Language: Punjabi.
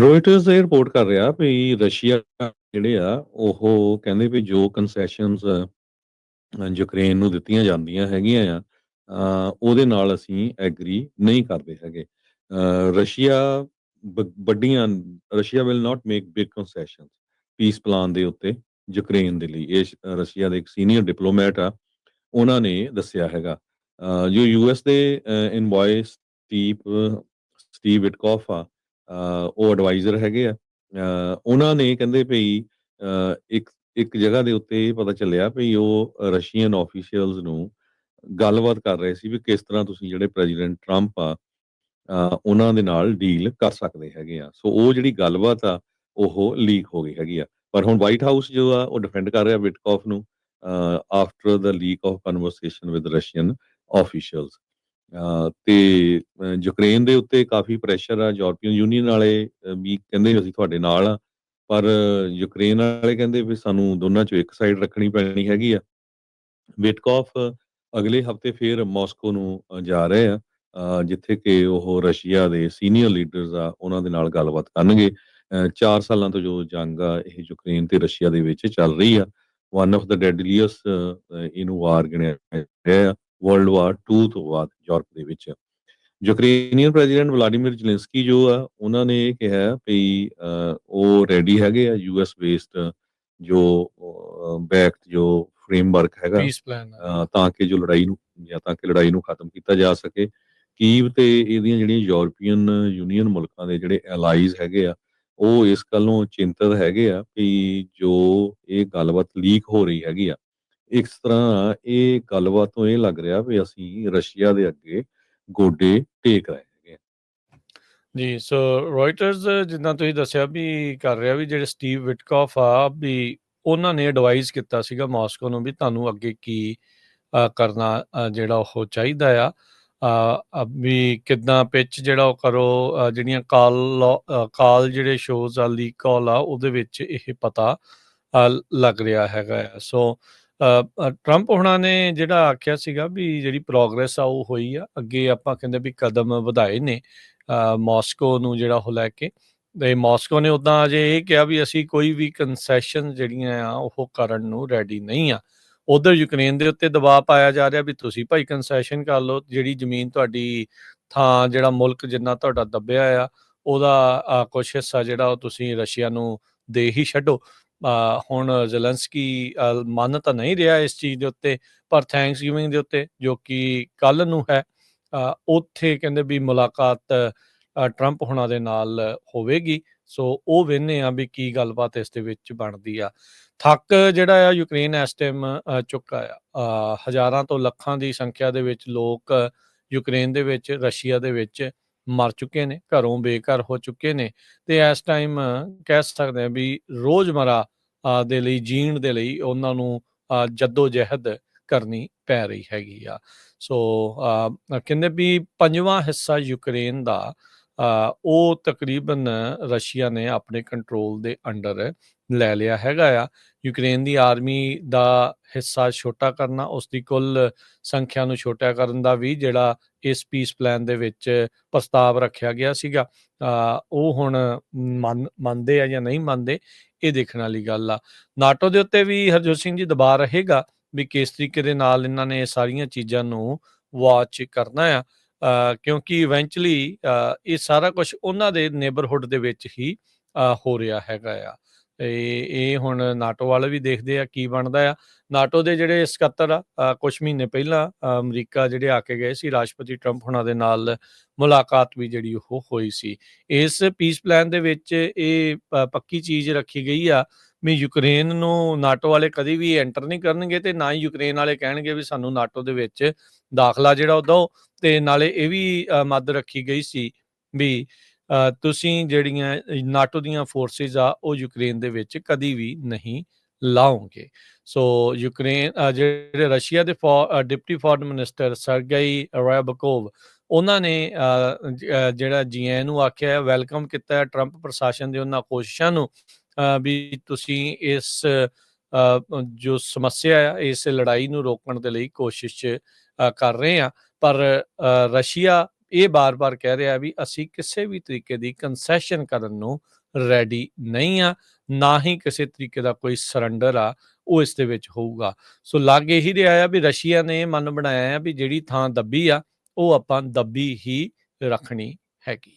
ਰੋਇਟਰਸ ਇਹ ਰਿਪੋਰਟ ਕਰ ਰਿਹਾ ਵੀ ਰਸ਼ੀਆ ਜਿਹੜੇ ਆ ਉਹ ਕਹਿੰਦੇ ਵੀ ਜੋ ਕਨਸੈਸ਼ਨਸ ਯੂਕਰੇਨ ਨੂੰ ਦਿੱਤੀਆਂ ਜਾਂਦੀਆਂ ਹੈਗੀਆਂ ਆ ਉਹਦੇ ਨਾਲ ਅਸੀਂ ਐਗਰੀ ਨਹੀਂ ਕਰਦੇ ਹੈਗੇ। ਰਸ਼ੀਆ ਬ- ਵੱਡੀਆਂ Russia will not make big concessions peace plan ਦੇ ਉੱਤੇ ਯੂਕਰੇਨ ਦੇ ਲਈ। ਇਹ ਰਸ਼ੀਆ ਦੇ ਇੱਕ ਸੀਨੀਅਰ ਡਿਪਲੋਮੈਟ ਆ ਉਹਨਾਂ ਨੇ ਦੱਸਿਆ ਹੈਗਾ। ਅ, ਜੋ ਯੂਐਸ ਦੇ ਇਨਵॉइस ਸਟੀਵ ਸਟੀਵ ਵਿਟਕੋਫ ਆ ਉਹ ਐਡਵਾਈਜ਼ਰ ਹੈਗੇ ਆ। ਉਹਨਾਂ ਨੇ ਕਹਿੰਦੇ ਭਈ ਇੱਕ ਇੱਕ ਜਗ੍ਹਾ ਦੇ ਉੱਤੇ ਇਹ ਪਤਾ ਚੱਲਿਆ ਭਈ ਉਹ ਰਸ਼ੀਅਨ ਆਫੀਸ਼ੀਅਲਸ ਨੂੰ ਗੱਲਬਾਤ ਕਰ ਰਹੇ ਸੀ ਵੀ ਕਿਸ ਤਰ੍ਹਾਂ ਤੁਸੀਂ ਜਿਹੜੇ ਪ੍ਰੈਜ਼ੀਡੈਂਟ ਟਰੰਪ ਆ ਉਹਨਾਂ ਦੇ ਨਾਲ ਡੀਲ ਕਰ ਸਕਦੇ ਹੈਗੇ ਆ। ਸੋ ਉਹ ਜਿਹੜੀ ਗੱਲਬਾਤ ਆ, ਉਹ ਲੀਕ ਹੋ ਗਈ ਹੈਗੀ ਆ। ਪਰ ਹੁਣ ਵਾਈਟ ਹਾਊਸ ਜੋ ਆ, ਉਹ ਡਿਫੈਂਡ ਕਰ ਰਿਹਾ ਵਿਟਕੌਫ ਨੂੰ after the leak of conversation with Russian officials ਤੇ ਯੂਕਰੇਨ ਦੇ ਉੱਤੇ ਕਾਫੀ ਪ੍ਰੈਸ਼ਰ ਆ, ਯੂਰਪੀਅਨ ਯੂਨੀਅਨ ਵਾਲੇ ਵੀ ਕਹਿੰਦੇ ਅਸੀਂ ਤੁਹਾਡੇ ਨਾਲ ਆ, ਪਰ ਯੂਕਰੇਨ ਵਾਲੇ ਕਹਿੰਦੇ ਵੀ ਸਾਨੂੰ ਦੋਨਾਂ ਚੋਂ ਇੱਕ ਸਾਈਡ ਰੱਖਣੀ ਪੈਣੀ ਹੈਗੀ ਆ। ਵਿਟਕੋਫ ਅਗਲੇ ਹਫ਼ਤੇ ਫਿਰ ਮਾਸਕੋ ਨੂੰ ਜਾ ਰਹੇ ਆ ਜਿੱਥੇ ਕਿ ਉਹ ਰਸ਼ੀਆ ਦੇ ਸੀਨੀਅਰ ਲੀਡਰਸ ਆ, ਉਹਨਾਂ ਦੇ ਨਾਲ ਗੱਲਬਾਤ ਕਰਨਗੇ। 4 ਸਾਲਾਂ ਤੋਂ ਜੋ ਜੰਗ ਆ, ਇਹ ਯੂਕਰੇਨ ਤੇ ਰਸ਼ੀਆ ਦੇ ਵਿੱਚ ਚੱਲ ਰਹੀ ਆ। ਵਨ ਆਫ ਦਾ ਡੈਡਲੀਐਸਟ ਇਹਨੂੰ ਵਾਰ ਗਿਣਿਆ ਗਿਆ ਵਰਲਡ ਵਾਰ 2 ਤੋਂ ਬਾਅਦ ਯੂਰਪ ਦੇ ਵਿੱਚ। ਯੂਕਰੇਨੀਅਨ ਪ੍ਰੈਜ਼ੀਡੈਂਟ ਵਲਾਡੀਮੀਰ ਜ਼ੈਲੈਂਸਕੀ ਜੋ ਆ ਉਹਨਾਂ ਨੇ ਇਹ ਕਿਹਾ ਵੀ ਉਹ ਰੈਡੀ ਹੈਗੇ ਆ ਯੂਐਸ ਬੇਸਡ ਜੋ ਬੈਕਡ ਜੋ ਫਰੇਮਵਰਕ ਹੈਗਾ ਪੀਸ ਪਲਾਨ ਅ, ਤਾਂ ਕਿ ਜੋ ਲੜਾਈ ਨੂੰ ਜਾਂ ਤਾਂ ਕਿ ਲੜਾਈ ਨੂੰ ਖਤਮ ਕੀਤਾ ਜਾ ਸਕੇ। ਕੀਵ ਤੇ ਇਹਦੀਆਂ ਜਿਹੜੀਆਂ ਯੂਰਪੀਅਨ ਯੂਨੀਅਨ ਮੁਲਕਾਂ ਦੇ ਜਿਹੜੇ ਅਲਾਈਜ਼ ਹੈਗੇ ਆ ਉਹ ਇਸ ਗੱਲੋਂ ਚਿੰਤਤ ਹੈਗੇ ਆ ਕਿ ਜੋ ਇਹ ਗੱਲਬਾਤ ਲੀਕ ਹੋ ਰਹੀ ਹੈਗੀ ਆ ਇਸ ਤਰ੍ਹਾਂ ਇਹ ਗੱਲਬਾਤ ਤੋਂ ਇਹ ਲੱਗ ਰਿਹਾ ਵੀ ਅਸੀਂ ਰਸ਼ੀਆ ਦੇ ਅੱਗੇ ਗੋਡੇ ਟੇਕ ਰਹੇ ਹੈਗੇ। ਜੀ ਸੋ ਰੋਇਟਰਸ ਜਿੱਦਾਂ ਤੁਸੀਂ ਦੱਸਿਆ ਵੀ ਕਰ ਰਿਹਾ ਵੀ ਜਿਹੜੇ ਸਟੀਵ ਵਿਟਕੋਫ ਆ ਵੀ ਉਹਨਾਂ ਨੇ ਐਡਵਾਈਸ ਕੀਤਾ ਸੀਗਾ ਮਾਸਕੋ ਨੂੰ ਵੀ ਤੁਹਾਨੂੰ ਅੱਗੇ ਕੀ ਕਰਨਾ ਜਿਹੜਾ ਉਹ ਚਾਹੀਦਾ ਆ। ਵੀ ਕਿਦਾਂ ਪਿਚ ਜਿਹੜਾ ਉਹ ਕਰੋ ਜਿਹੜੀਆਂ ਕਾਲ ਕਾਲ ਜਿਹੜੇ ਸ਼ੋਜ਼ ਆ ਲੀਕ ਕਾਲ ਆ, ਉਹਦੇ ਵਿੱਚ ਇਹ ਪਤਾ ਲੱਗ ਰਿਹਾ ਹੈਗਾ ਆ। ਸੋ ਟਰੰਪ ਹੁਣਾਂ ਨੇ ਜਿਹੜਾ ਆਖਿਆ ਸੀਗਾ ਵੀ ਜਿਹੜੀ ਪ੍ਰੋਗਰੈਸ ਆ ਉਹ ਹੋਈ ਆ, ਅੱਗੇ ਆਪਾਂ ਕਹਿੰਦੇ ਵੀ ਕਦਮ ਵਧਾਏ ਨੇ ਮਾਸਕੋ ਨੂੰ ਜਿਹੜਾ ਉਹ ਲੈ ਕੇ। ਤੇ ਮਾਸਕੋ ਨੇ ਉਦਾਂ ਅਜੇ ਇਹ ਕਿਹਾ ਵੀ ਅਸੀਂ ਕੋਈ ਵੀ ਕਨਸੈਸ਼ਨ ਜਿਹੜੀਆਂ ਆ, ਉਹ ਕਰਨ ਨੂੰ ਰੈਡੀ ਨਹੀਂ ਆ। ਉਧਰ ਯੂਕਰੇਨ ਦੇ ਉੱਤੇ ਦਬਾਅ ਪਾਇਆ ਜਾ ਰਿਹਾ ਵੀ ਤੁਸੀਂ ਭਾਈ ਕਨਸੈਸ਼ਨ ਕਰ ਲਓ, ਜਿਹੜੀ ਜ਼ਮੀਨ ਤੁਹਾਡੀ ਥਾਂ, ਜਿਹੜਾ ਮੁਲਕ ਜਿੰਨਾ ਤੁਹਾਡਾ ਦੱਬਿਆ ਆ, ਉਹਦਾ ਕੁਝ ਹਿੱਸਾ ਜਿਹੜਾ ਉਹ ਤੁਸੀਂ ਰਸ਼ੀਆ ਨੂੰ ਦੇ ਹੀ ਛੱਡੋ। ਹੁਣ ਜ਼ੈਲੈਂਸਕੀ ਮੰਨ ਤਾਂ ਨਹੀਂ ਰਿਹਾ ਇਸ ਚੀਜ਼ ਦੇ ਉੱਤੇ, ਪਰ ਥੈਂਕਸ ਗਿਵਿੰਗ ਦੇ ਉੱਤੇ, ਜੋ ਕਿ ਕੱਲ ਨੂੰ ਹੈ ਉੱਥੇ ਕਹਿੰਦੇ ਵੀ ਮੁਲਾਕਾਤ ਟਰੰਪ ਹੁਣਾਂ ਦੇ ਨਾਲ ਹੋਵੇਗੀ। ਸੋ ਉਹ ਵੇਖਦੇ ਆ ਵੀ ਕੀ ਗੱਲਬਾਤ ਇਸ ਦੇ ਵਿੱਚ ਬਣਦੀ ਆ। ਥੱਕ ਜਿਹੜਾ ਆ ਯੂਕਰੇਨ ਇਸ ਟਾਈਮ ਚੁੱਕਾ ਆ। ਹਜ਼ਾਰਾਂ ਤੋਂ ਲੱਖਾਂ ਦੀ ਸੰਖਿਆ ਦੇ ਵਿੱਚ ਲੋਕ ਯੂਕਰੇਨ ਦੇ ਵਿੱਚ ਰਸ਼ੀਆ ਦੇ ਵਿੱਚ ਮਰ ਚੁੱਕੇ ਨੇ ਘਰੋਂ ਬੇਘਰ ਹੋ ਚੁੱਕੇ ਨੇ ਤੇ ਇਸ ਟਾਈਮ ਕਹਿ ਸਕਦੇ ਆ ਵੀ ਰੋਜ਼ਮਰਾ ਦੇ ਲਈ ਜੀਣ ਦੇ ਲਈ ਉਹਨਾਂ ਨੂੰ ਅ, ਜੱਦੋ ਜਹਿਦ ਕਰਨੀ ਪੈ ਰਹੀ ਹੈਗੀ ਆ। ਸੋ ਅ, ਕਹਿੰਦੇ ਵੀ ਪੰਜਵਾਂ ਹਿੱਸਾ ਯੂਕਰੇਨ ਦਾ ਉਹ ਤਕਰੀਬਨ ਰਸ਼ੀਆ ਨੇ ਆਪਣੇ ਕੰਟਰੋਲ ਦੇ ਅੰਡਰ ਲੈ ਲਿਆ ਹੈਗਾ ਆ। ਯੂਕਰੇਨ ਦੀ ਆਰਮੀ ਦਾ ਹਿੱਸਾ ਛੋਟਾ ਕਰਨਾ ਉਸ ਦੀ ਕੁੱਲ ਸੰਖਿਆ ਨੂੰ ਛੋਟਾ ਕਰਨ ਦਾ ਵੀ ਜਿਹੜਾ ਇਸ ਪੀਸ ਪਲਾਨ ਦੇ ਵਿੱਚ ਪ੍ਰਸਤਾਵ ਰੱਖਿਆ ਗਿਆ ਸੀਗਾ। ਉਹ ਹੁਣ ਮੰਨ- ਮੰਨਦੇ ਆ ਜਾਂ ਨਹੀਂ ਮੰਨਦੇ, ਇਹ ਦੇਖਣ ਵਾਲੀ ਗੱਲ ਆ। ਨਾਟੋ ਦੇ ਉੱਤੇ ਵੀ ਹਰਜੋਤ ਸਿੰਘ ਜੀ ਦਬਾਅ ਰਹੇਗਾ ਵੀ ਕਿਸ ਤਰੀਕੇ ਦੇ ਨਾਲ ਇਹਨਾਂ ਨੇ ਇਹ ਸਾਰੀਆਂ ਚੀਜ਼ਾਂ ਨੂੰ ਵਾਚ ਕਰਨਾ ਆ। ਕਿਉਂਕਿ ਇਵੈਂਚੁਅਲੀ ਇਹ ਸਾਰਾ ਕੁਝ ਉਹਨਾਂ ਦੇ ਨੇਬਰਹੁੱਡ ਦੇ ਵਿੱਚ ਹੀ ਹੋ ਰਿਹਾ ਹੈਗਾ ਆ। ਤੇ ਇਹ ਹੁਣ ਨਾਟੋ ਵਾਲੇ ਵੀ ਦੇਖਦੇ ਆ ਕੀ ਬਣਦਾ ਆ। ਨਾਟੋ ਦੇ ਜਿਹੜੇ ਸਕੱਤਰ ਆ ਕੁਝ ਮਹੀਨੇ ਪਹਿਲਾਂ ਅਮਰੀਕਾ ਜਿਹੜੇ ਆ ਕੇ ਗਏ ਸੀ, ਰਾਸ਼ਟਰਪਤੀ ਟਰੰਪ ਹੁਣਾਂ ਦੇ ਨਾਲ ਮੁਲਾਕਾਤ ਵੀ ਜਿਹੜੀ ਉਹ ਹੋਈ ਸੀ। ਇਸ ਪੀਸ ਪਲਾਨ ਦੇ ਵਿੱਚ ਇਹ ਪੱਕੀ ਚੀਜ਼ ਰੱਖੀ ਗਈ ਆ ਵੀ ਯੂਕਰੇਨ ਨੂੰ ਨਾਟੋ ਵਾਲੇ ਕਦੀ ਵੀ ਐਂਟਰ ਨਹੀਂ ਕਰਨਗੇ ਤੇ ਨਾ ਹੀ ਯੂਕਰੇਨ ਵਾਲੇ ਕਹਿਣਗੇ ਵੀ ਸਾਨੂੰ ਨਾਟੋ ਦੇ ਵਿੱਚ ਦਾਖਲਾ ਜਿਹੜਾ ਉਹ ਦਿਓ ਤੇ ਨਾਲੇ ਇਹ ਵੀ ਅ, ਮੱਦ ਰੱਖੀ ਗਈ ਸੀ ਵੀ ਤੁਸੀਂ ਜਿਹੜੀਆਂ ਨਾਟੋ ਦੀਆਂ ਫੋਰਸਿਸ ਆ ਉਹ ਯੂਕਰੇਨ ਦੇ ਵਿੱਚ ਕਦੀ ਵੀ ਨਹੀਂ ਲਾਓਗੇ। ਸੋ ਯੂਕਰੇਨ ਜਿਹੜੇ ਰਸ਼ੀਆ ਦੇ ਫੋ- deputy foreign minister Sergei Ryabkov ਉਹਨਾਂ ਨੇ ਜਿਹੜਾ ਜੀਐਨ ਨੂੰ ਆਖਿਆ ਵੈਲਕਮ ਕੀਤਾ ਟਰੰਪ ਪ੍ਰਸ਼ਾਸਨ ਦੇ ਉਹਨਾਂ ਕੋਸ਼ਿਸ਼ਾਂ ਨੂੰ ਵੀ ਤੁਸੀਂ ਇਸ ਜੋ ਸਮੱਸਿਆ ਆ ਇਸ ਲੜਾਈ ਨੂੰ ਰੋਕਣ ਦੇ ਲਈ ਕੋਸ਼ਿਸ਼ ਕਰ ਰਹੇ ਆ ਪਰ ਰਸ਼ੀਆ ਇਹ ਬਾਰ-ਬਾਰ ਕਹਿ ਰਿਹਾ ਵੀ ਅਸੀਂ ਕਿਸੇ ਵੀ ਤਰੀਕੇ ਦੀ ਕੰਸੈਸ਼ਨ ਕਰਨ ਨੂੰ ਰੈਡੀ ਨਹੀਂ ਆ ਨਾ ਹੀ ਕਿਸੇ ਤਰੀਕੇ ਦਾ ਕੋਈ ਸਰੈਂਡਰ ਆ, ਉਹ ਇਸ ਦੇ ਵਿੱਚ ਹੋਊਗਾ। ਸੋ ਲੱਗ ਇਹੀ ਰਿਹਾ ਆ ਵੀ ਰਸ਼ੀਆ ਨੇ ਇਹ ਮਨ ਬਣਾਇਆ ਆ ਵੀ ਜਿਹੜੀ ਥਾਂ ਦੱਬੀ ਆ, ਉਹ ਆਪਾਂ ਦੱਬੀ ਹੀ ਰੱਖਣੀ ਹੈਗੀ